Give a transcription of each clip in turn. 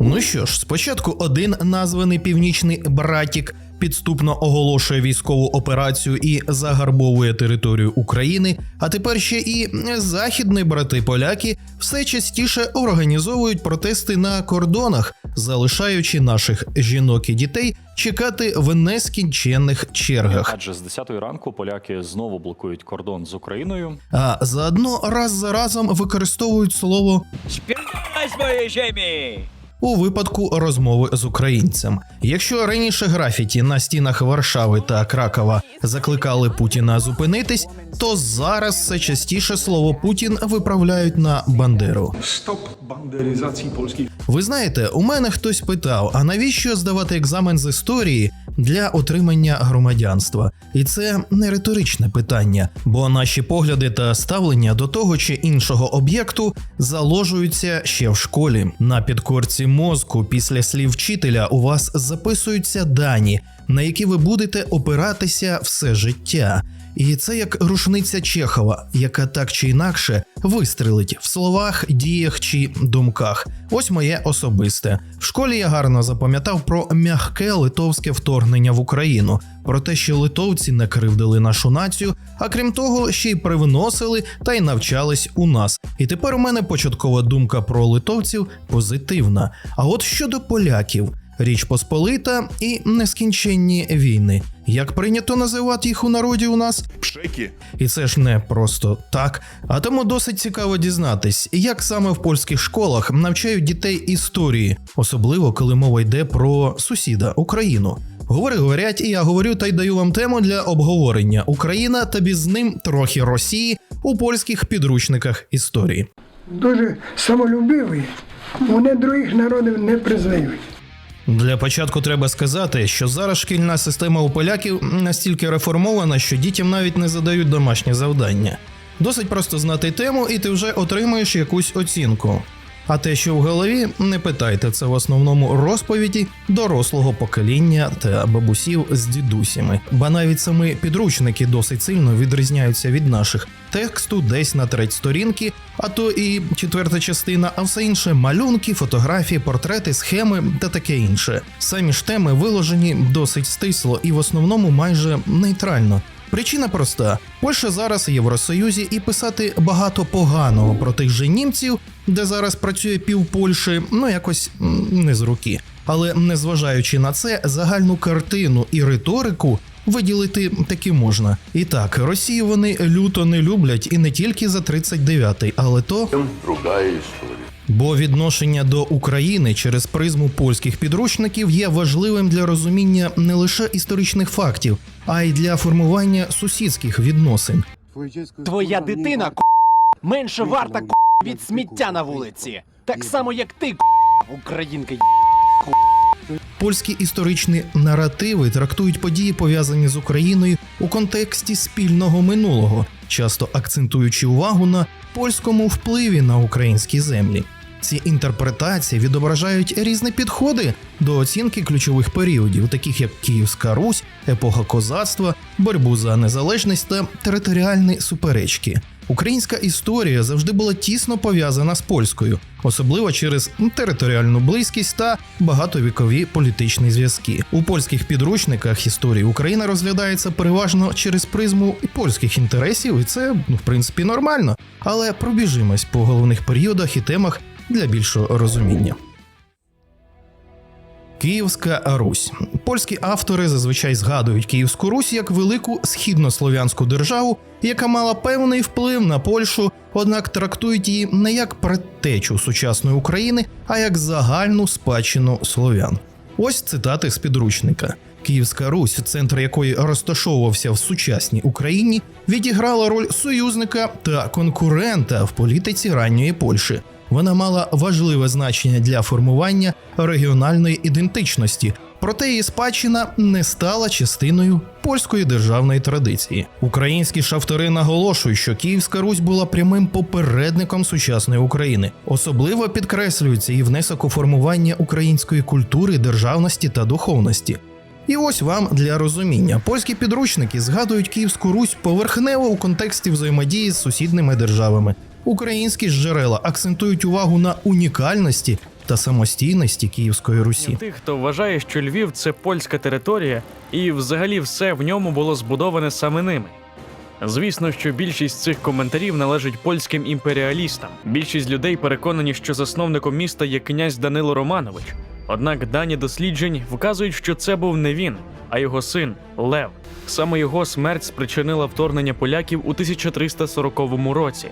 Ну що ж, спочатку один названий північний братік підступно оголошує військову операцію і загарбовує територію України. А тепер ще і західні брати поляки все частіше організовують протести на кордонах, залишаючи наших жінок і дітей чекати в нескінченних чергах. Адже з 10 ранку поляки знову блокують кордон з Україною. А заодно раз за разом використовують слово z mojej ziemi! У випадку розмови з українцем. Якщо раніше графіті на стінах Варшави та Кракова закликали Путіна зупинитись, то зараз все частіше слово Путін виправляють на Бандеру. Стоп бандеризації польських. Ви знаєте, у мене хтось питав: а навіщо здавати екзамен з історії для отримання громадянства? І це не риторичне питання, бо наші погляди та ставлення до того чи іншого об'єкту заложуються ще в школі. На підкорці мозку після слів вчителя у вас записуються дані, на які ви будете опиратися все життя. І це як рушниця Чехова, яка так чи інакше вистрелить в словах, діях чи думках. Ось моє особисте. В школі я гарно запам'ятав про м'яке литовське вторгнення в Україну, про те, що литовці не кривдили нашу націю, а крім того, ще й привносили та й навчались у нас. І тепер у мене початкова думка про литовців позитивна. А от щодо поляків. Річ Посполита і нескінченні війни. Як прийнято називати їх у народі у нас? Пшеки. І це ж не просто так. А тому досить цікаво дізнатись, як саме в польських школах навчають дітей історії, особливо коли мова йде про сусіда Україну. Говори, говорять, і я говорю та й даю вам тему для обговорення Україна та без ним трохи Росії у польських підручниках історії. дуже самолюбиві, вони других народів не признають. Для початку треба сказати, що зараз шкільна система у поляків настільки реформована, що дітям навіть не задають домашні завдання. Досить просто знати тему, і ти вже отримуєш якусь оцінку. А те, що в голові, не питайте, це в основному розповіді дорослого покоління та бабусів з дідусями. Ба навіть самі підручники досить сильно відрізняються від наших. Тексту десь на треть сторінки, а то і четверта частина, а все інше малюнки, фотографії, портрети, схеми та таке інше. Самі ж теми виложені досить стисло і в основному майже нейтрально. Причина проста: Польща зараз в Євросоюзі, і писати багато поганого про тих же німців, де зараз працює пів Польщі, ну якось не з руки. Але незважаючи на це, загальну картину і риторику виділити таки можна. І так, Росію вони люто не люблять і не тільки за 39-й, але то Другая історія. Бо відношення до України через призму польських підручників є важливим для розуміння не лише історичних фактів, а й для формування сусідських відносин. Твоя дитина менше варта від сміття на вулиці. Так само, як ти, українка. Польські історичні наративи трактують події, пов'язані з Україною у контексті спільного минулого, часто акцентуючи увагу на польському впливі на українські землі. Ці інтерпретації відображають різні підходи до оцінки ключових періодів, таких як Київська Русь, епоха козацтва, боротьбу за незалежність та територіальні суперечки. Українська історія завжди була тісно пов'язана з польською, особливо через територіальну близькість та багатовікові політичні зв'язки. У польських підручниках історії Україна розглядається переважно через призму польських інтересів, і це ну, в принципі нормально. Але пробіжимось по головних періодах і темах для більшого розуміння. Київська Русь. Польські автори зазвичай згадують Київську Русь як велику східнослов'янську державу, яка мала певний вплив на Польщу, однак трактують її не як предтечу сучасної України, а як загальну спадщину слов'ян. Ось цитати з підручника. Київська Русь, центр якої розташовувався в сучасній Україні, відіграла роль союзника та конкурента в політиці ранньої Польщі. Вона мала важливе значення для формування регіональної ідентичності, проте її спадщина не стала частиною польської державної традиції. Українські ж автори наголошують, що Київська Русь була прямим попередником сучасної України. Особливо підкреслюється і внесок у формування української культури, державності та духовності. І ось вам для розуміння: польські підручники згадують Київську Русь поверхнево у контексті взаємодії з сусідними державами. Українські ж джерела акцентують увагу на унікальності та самостійності Київської Русі. Тих, хто вважає, що Львів це польська територія, і взагалі все в ньому було збудоване саме ними. Звісно, що більшість цих коментарів належить польським імперіалістам. Більшість людей переконані, що засновником міста є князь Данило Романович. Однак дані досліджень вказують, що це був не він, а його син Лев. Саме його смерть спричинила вторгнення поляків у 1340 році.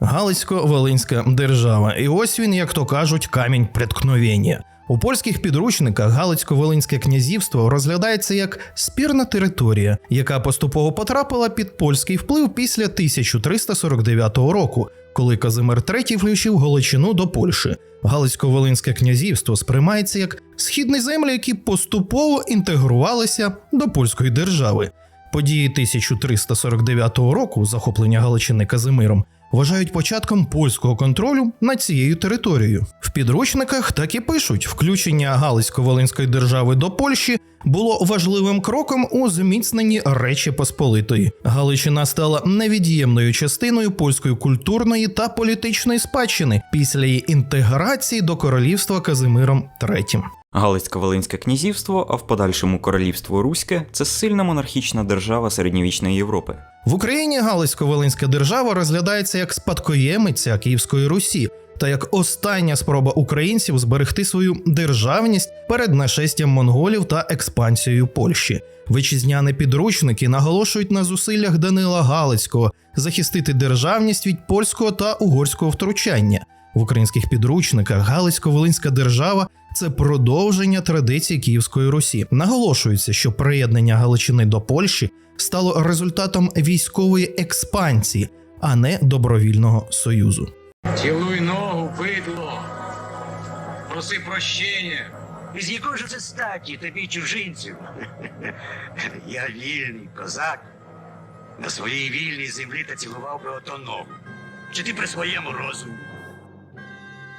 Галицько-Волинська держава. І ось він, як то кажуть, камінь преткновення. У польських підручниках Галицько-Волинське князівство розглядається як спірна територія, яка поступово потрапила під польський вплив після 1349 року, коли Казимир III включив Галичину до Польщі. Галицько-Волинське князівство сприймається як східні землі, які поступово інтегрувалися до польської держави. Події 1349 року, захоплення Галичини Казимиром, вважають початком польського контролю над цією територією. В підручниках так і пишуть: включення Галицько-Волинської держави до Польщі було важливим кроком у зміцненні Речі Посполитої. Галичина стала невід'ємною частиною польської культурної та політичної спадщини після її інтеграції до королівства Казимиром III. Галицько-Волинське князівство, а в подальшому королівство Руське це сильна монархічна держава середньовічної Європи. В Україні Галицько-Волинська держава розглядається як спадкоємиця Київської Русі та як остання спроба українців зберегти свою державність перед нашестям монголів та експансією Польщі. Витчизняні підручники наголошують на зусиллях Данила Галицького захистити державність від польського та угорського втручання. В українських підручниках Галицько-Волинська держава це продовження традицій Київської Русі. Наголошується, що приєднання Галичини до Польщі стало результатом військової експансії, а не добровільного союзу. Цілуй ногу, бидло. Проси прощення. І з якої ж це статі тобі чужинців? Я вільний козак. На своїй вільній землі та цілував би ото ногу. Чи ти при своєму розумі?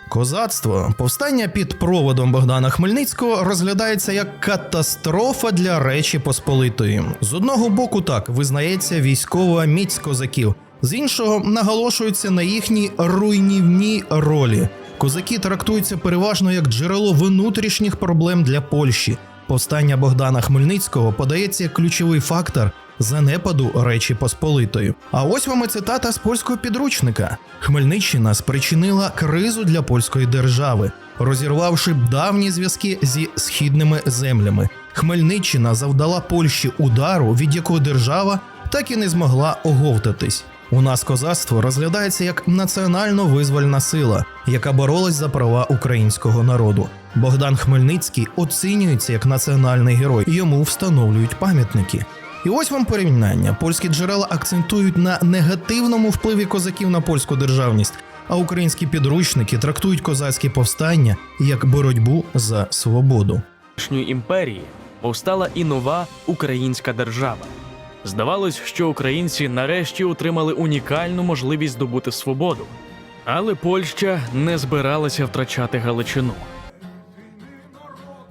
Козацтво, повстання під проводом Богдана Хмельницького розглядається як катастрофа для Речі Посполитої. З одного боку, так визнається військова міць козаків, з іншого наголошується на їхній руйнівній ролі. Козаки трактуються переважно як джерело внутрішніх проблем для Польщі. Повстання Богдана Хмельницького подається як ключовий фактор занепаду Речі Посполитої. А ось вам і цитата з польського підручника: Хмельниччина спричинила кризу для польської держави, розірвавши давні зв'язки зі східними землями. Хмельниччина завдала Польщі удару, від якого держава так і не змогла оговтатись. У нас козацтво розглядається як національно-визвольна сила, яка боролась за права українського народу. Богдан Хмельницький оцінюється як національний герой, йому встановлюють пам'ятники. І ось вам порівняння: польські джерела акцентують на негативному впливі козаків на польську державність, а українські підручники трактують козацькі повстання як боротьбу за свободу. Імперії повстала і нова українська держава. Здавалось, що українці нарешті отримали унікальну можливість здобути свободу, але Польща не збиралася втрачати Галичину.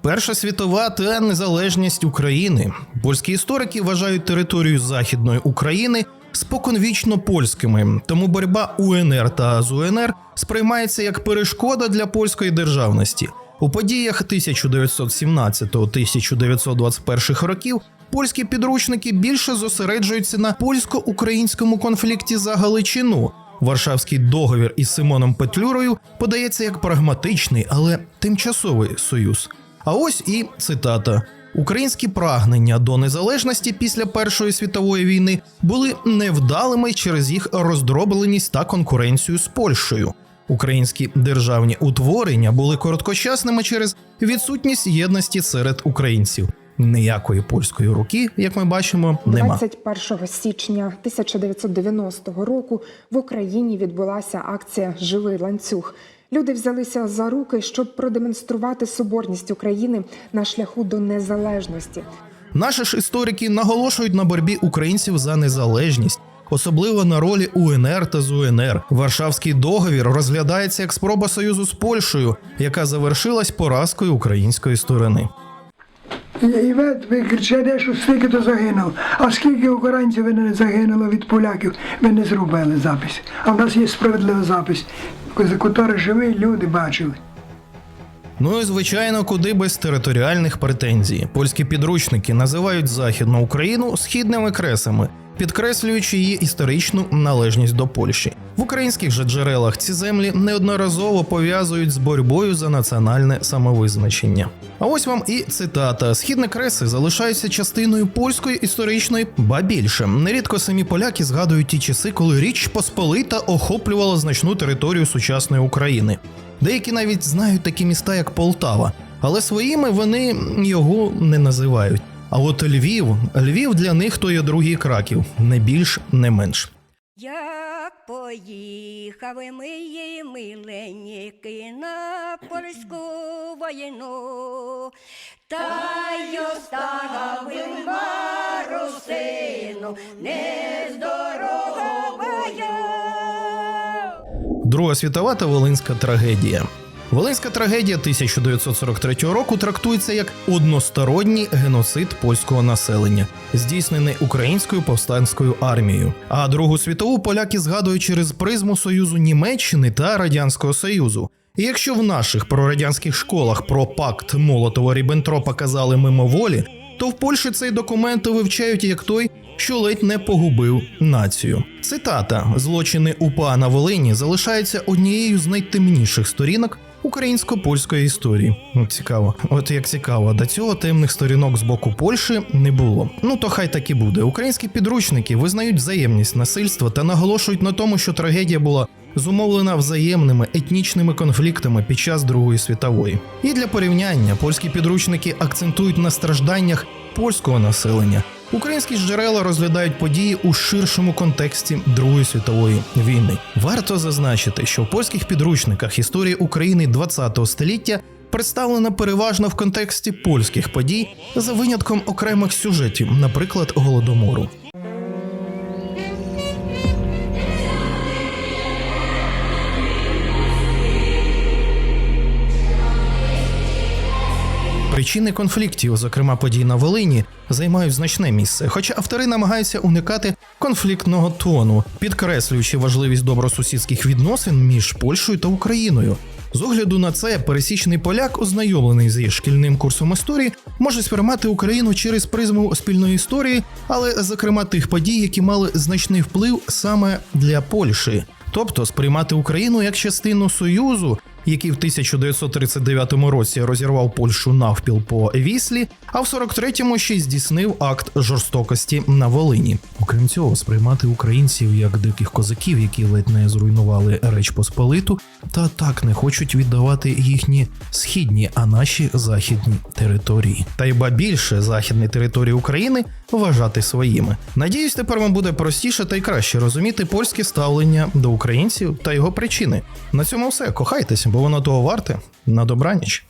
Перша світова та незалежність України. Польські історики вважають територію Західної України споконвічно польськими, тому боротьба УНР та з УНР сприймається як перешкода для польської державності. У подіях 1917-1921 років польські підручники більше зосереджуються на польсько-українському конфлікті за Галичину. Варшавський договір із Симоном Петлюрою подається як прагматичний, але тимчасовий союз. А ось і цитата: Українські прагнення до незалежності після Першої світової війни були невдалими через їх роздробленість та конкуренцію з Польщею. Українські державні утворення були короткочасними через відсутність єдності серед українців. Ніякої польської руки, як ми бачимо, нема. 21 січня 1990 року в Україні відбулася акція Живий ланцюг. Люди взялися за руки, щоб продемонструвати соборність України на шляху до незалежності. Наші ж історики наголошують на боротьбі українців за незалежність, особливо на ролі УНР та ЗУНР. Варшавський договір розглядається як спроба союзу з Польщею, яка завершилась поразкою української сторони. І, і ви, ви що скільки то загинуло. А скільки українців ви не загинуло від поляків, ви не зробили запис. А в нас є справедлива запис, котрий живі люди бачили. Ну і звичайно, куди без територіальних претензій. Польські підручники називають Західну Україну східними кресами, підкреслюючи її історичну належність до Польщі. В українських же джерелах ці землі неодноразово пов'язують з боротьбою за національне самовизначення. А ось вам і цитата: східні креси залишаються частиною польської історичної, ба більше. Нерідко самі поляки згадують ті часи, коли Річ Посполита охоплювала значну територію сучасної України. Деякі навіть знають такі міста, як Полтава, але своїми вони його не називають. А от Львів, Львів для них то є другий краків, не більш, не менш. Як поїхали мої миленькі на польську війну, та й оставили Марусину нездоровою. Друга світова та Волинська трагедія. Волинська трагедія 1943 року трактується як односторонній геноцид польського населення, здійснений українською повстанською армією. А Другу світову поляки згадують через призму Союзу Німеччини та Радянського Союзу. І якщо в наших прорадянських школах про пакт Молотова Ріббентропа казали мимоволі, то в Польщі цей документ вивчають як той, що ледь не погубив націю. Цитата: злочини УПА на Волині залишаються однією з найтемніших сторінок українсько-польської історії. Ну, цікаво, от як цікаво, до цього темних сторінок з боку Польщі не було. Ну то хай так і буде. Українські підручники визнають взаємність насильства та наголошують на тому, що трагедія була зумовлена взаємними етнічними конфліктами під час Другої світової. І для порівняння польські підручники акцентують на стражданнях польського населення. Українські джерела розглядають події у ширшому контексті Другої світової війни. Варто зазначити, що в польських підручниках історії України ХХ століття представлена переважно в контексті польських подій за винятком окремих сюжетів, наприклад, голодомору. Причини конфліктів, зокрема подій на Волині, займають значне місце, хоча автори намагаються уникати конфліктного тону, підкреслюючи важливість добросусідських відносин між Польщею та Україною. З огляду на це, пересічний поляк, ознайомлений зі шкільним курсом історії, може сприймати Україну через призму спільної історії, але зокрема тих подій, які мали значний вплив саме для Польщі, тобто сприймати Україну як частину союзу, який в 1939 році розірвав Польщу навпіл по Віслі, а в 43-му ще здійснив акт жорстокості на Волині. Окрім цього, сприймати українців як диких козаків, які ледь не зруйнували Реч Посполиту, та так не хочуть віддавати їхні східні, а наші західні території. Та й ба більше західні території України вважати своїми. Надіюсь, тепер вам буде простіше та й краще розуміти польське ставлення до українців та його причини. На цьому все. Кохайтеся, бо воно того варте. На добраніч.